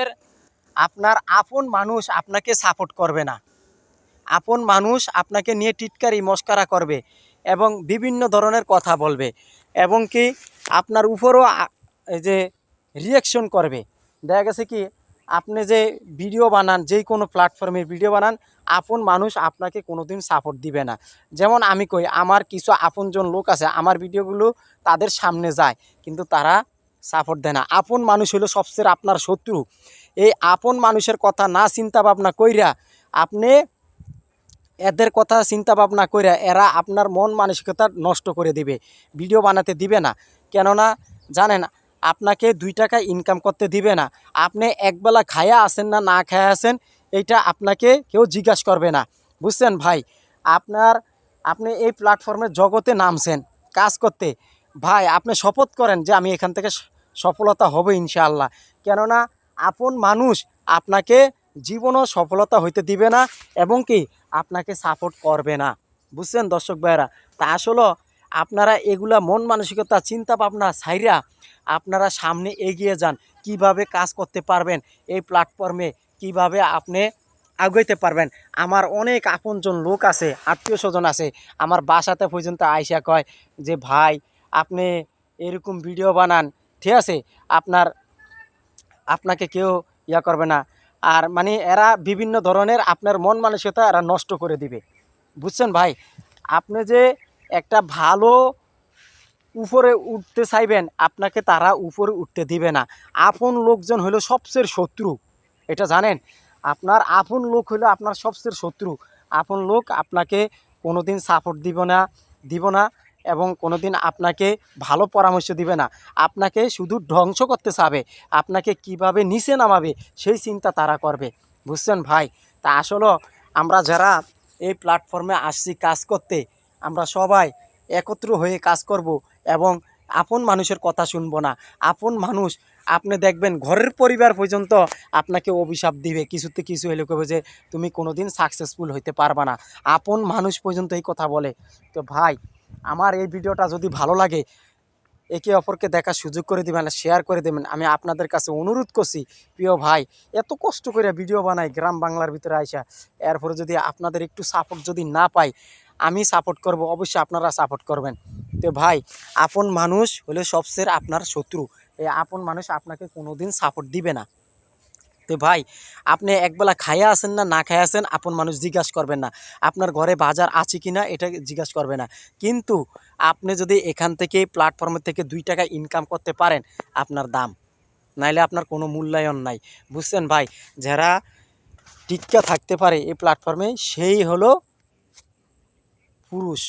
এর আপনার আপন মানুষ আপনাকে সাপোর্ট করবে না। আপন মানুষ আপনাকে নিয়ে টিটকারি, মস্কারা করবে এবং বিভিন্ন ধরনের কথা বলবে এবং কি আপনার উপরও যে রিয়াকশন করবে। দেখা গেছে কি, আপনি যে ভিডিও বানান যেই কোনো প্ল্যাটফর্মে ভিডিও বানান, আপন মানুষ আপনাকে কোনোদিন সাপোর্ট দিবে না। যেমন আমি কই, আমার কিছু আপনজন লোক আছে, আমার ভিডিওগুলো তাদের সামনে যায়, কিন্তু তারা সাপোর্ট দেয় না। আপন মানুষ হলো সবচেয়ে আপনার শত্রু। এই আপন মানুষের কথা না চিন্তা ভাবনা কইরা আপনি এদের কথা চিন্তা ভাবনা কইরা এরা আপনার মন মানসিকতা নষ্ট করে দিবে, ভিডিও বানাতে দিবে না। কেননা, জানেন, আপনাকে দুই টাকা ইনকাম করতে দিবে না। আপনি একবেলা খায়া আছেন না না খায়া আছেন, এইটা আপনাকে কেউ জিজ্ঞাসা করবে না। বুঝছেন ভাই? আপনার, আপনি এই প্ল্যাটফর্মের জগতে নামছেন, কাজ করতে। ভাই, আপনি শপথ করেন যে আমি এখান থেকে সফলতা হবে ইনশাআল্লাহ। কেননা আপন মানুষ আপনাকে জীবনও সফলতা হইতে দিবে না এবং কি আপনাকে সাপোর্ট করবে না। বুঝছেন দর্শক ভাইরা তা আসলে আপনারা এগুলা মন মানসিকতা, চিন্তা ভাবনা ছাইরা আপনারা সামনে এগিয়ে যান। কীভাবে কাজ করতে পারবেন এই প্ল্যাটফর্মে কীভাবে আপনি আগাইতে পারবেন? আমার অনেক আপনজন লোক আছে, আত্মীয় স্বজন আছে, আমার বাসাতে পর্যন্ত আইসা কয় যে, ভাই, আপনি এরকম ভিডিও বানান ঠিক আছে? আপনার, আপনাকে কেউ ইয়া করবে না। আর মানে এরা বিভিন্ন ধরনের আপনার মন মানসিকতা এরা নষ্ট করে দিবে। বুঝছেন ভাই? আপনি যে একটা ভালো উপরে উঠতে চাইবেন, আপনাকে তারা উপরে উঠতে দিবে না। আপন লোকজন হলো সবচেয়ে শত্রু। এটা জানেন? আপনার আপন লোক হলো আপনার সবচেয়ে শত্রু। আপন লোক আপনাকে কোনোদিন সাপোর্ট দিব না দিব না। এবং কোনোদিন আপনাকে ভালো পরামর্শ দিবে না। আপনাকে শুধু ধ্বংস করতে চাবে, আপনাকে কীভাবে নিচে নামাবে সেই চিন্তা তারা করবে। বুঝছেন ভাই? তা আসলে আমরা যারা এই প্ল্যাটফর্মে আসছি কাজ করতে, আমরা সবাই একত্র হয়ে কাজ করব এবং আপন মানুষের কথা শুনব না। আপন মানুষ, আপনি দেখবেন ঘরের পরিবার পর্যন্ত আপনাকে অভিশাপ দিবে। কিছুতে কিছু হলে কবে যে, তুমি কোনোদিন সাকসেসফুল হইতে পারবা না। আপন মানুষ পর্যন্ত এই কথা বলে। তো ভাই আমার এই ভিডিওটা যদি ভালো লাগে, একে অপরকে দেখার সুযোগ করে দিবেন শেয়ার করে দেবেন। আমি আপনাদের কাছে অনুরোধ করছি, প্রিয় ভাই, এত কষ্ট করে ভিডিও বানাই গ্রাম বাংলার ভিতরে আইসা। এরপরে যদি আপনাদের একটু সাপোর্ট যদি না পাই, আমি সাপোর্ট করব, অবশ্যই আপনারা সাপোর্ট করবেন। তো ভাই, আপন মানুষ হলে সবচেয়ে আপনার শত্রু। এই আপন মানুষ আপনাকে কোনোদিন সাপোর্ট দিবে না। তো ভাই, আপনি একবেলা খাইয়া আছেন না না খাইয়া আছেন আপন মানুষ জিজ্ঞাসা করবেন না। আপনার ঘরে বাজার আছে কি না এটা জিজ্ঞাসা করবে না। কিন্তু আপনি যদি এখান থেকে প্ল্যাটফর্মের থেকে দুই টাকা ইনকাম করতে পারেন, আপনার দাম। নাইলে আপনার কোনো মূল্যায়ন নাই। বুঝছেন ভাই? যারা টিক্কা থাকতে পারে এই প্ল্যাটফর্মে সেই হলো পুরুষ।